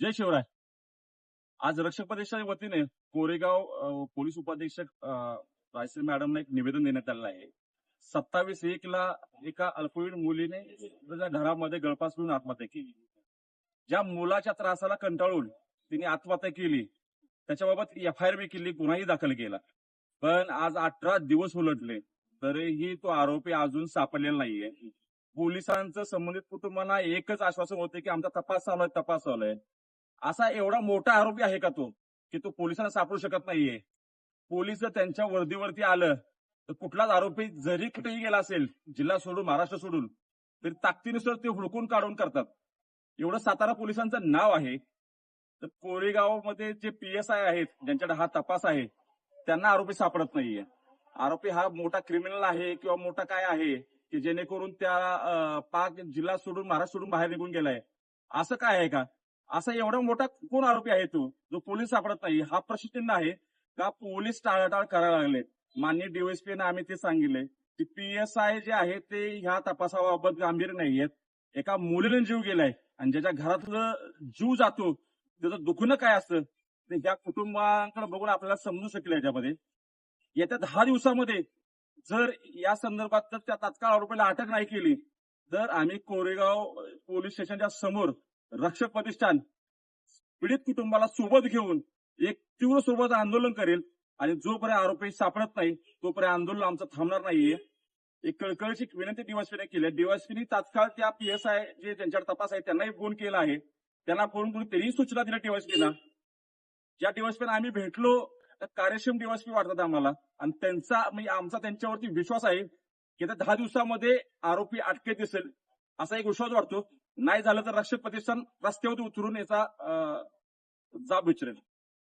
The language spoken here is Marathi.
जय शिवराय. आज रक्षक प्रदेशाच्या वतीने कोरेगाव पोलीस उपाधीक्षक अ, रायसिंग मॅडमने एक निवेदन देण्यात आलेलं आहे. सत्तावीस एक ला एका अल्पवयीन मुलीने घरामध्ये गळपास मिळून आत्महत्या केली. ज्या मुलाच्या त्रासाला कंटाळून तिने आत्महत्या केली त्याच्याबाबत एफ आय आर बी केली गुन्हाही दाखल केला. पण आज अठरा दिवस उलटले तरीही तो आरोपी अजून सापडलेला नाहीये. पोलिसांचं संबंधित कुटुंबांना एकच आश्वासन होते की आमचा तपास चालू आहे तपास चालू आहे. असा एवढा मोठा आरोपी आहे का तो की तो पोलिसांना सापडू शकत नाहीये? पोलीस जर त्यांच्या वर्दीवरती आलं तर कुठलाच आरोपी जरी कुठेही गेला असेल जिल्हा सोडून महाराष्ट्र सोडून तरी ताकदीनुसार ते हुडकून काढून करतात. एवढं सातारा पोलिसांचं नाव आहे. तर कोरेगावमध्ये जे पी एस आय आहेत ज्यांच्याकडे हा तपास आहे त्यांना आरोपी सापडत नाहीये. आरोपी हा मोठा क्रिमिनल आहे किंवा मोठा काय आहे की जेणेकरून त्या पाक जिल्हा सोडून महाराष्ट्र सोडून बाहेर निघून गेलाय. असं काय आहे का? असा एवढा मोठा कोण आरोपी आहे तो जो पोलीस सापडत नाही? हा प्रश्नचिन्ह आहे का पोलीस टाळाटाळ करायला लागले? मान्य डीओएसपीने आम्ही ते सांगितले. की पी एस आय जे आहे ते ह्या तपासाबाबत गांभीर नाहीयेत एका मुलीने जीव गेलाय आणि ज्याच्या घरातलं जीव जातो त्याचं दुखणं काय असतं ते ह्या कुटुंबाकडे बघून आपल्याला समजू शकेल याच्यामध्ये. येत्या दहा दिवसामध्ये जर या संदर्भात जर त्या तात्काळ आरोपीला अटक नाही केली तर आम्ही कोरेगाव पोलीस स्टेशनच्या समोर रक्षक प्रतिष्ठान पीडित कुटुंबाला सोबत घेऊन एक तीव्र स्वरूपाचं आंदोलन करेल आणि जोपर्यंत आरोपी सापडत नाही तोपर्यंत आंदोलन आमचं थांबणार नाहीये. एक कळकळीची विनंती डीवायसपीने केली आहे. तात्काळ त्या पीएसआय आय जे त्यांच्यावर तपास आहे त्यांनाही फोन केला आहे. त्यांना फोन करून त्यांनी सूचना दिल्या डीवायसपीला ज्या डीवायसपीने आम्ही भेटलो कार्यक्षम डीवायसपी वाटतात आम्हाला. आणि त्यांचा म्हणजे आमचा त्यांच्यावरती विश्वास आहे की त्या दहा दिवसामध्ये आरोपी अटकेत दिसेल. असा एक विश्वास वाटतो नाही झालं तर रक्षक प्रतिष्ठान रस्त्यावर उतरून याचा जाब विचारेल.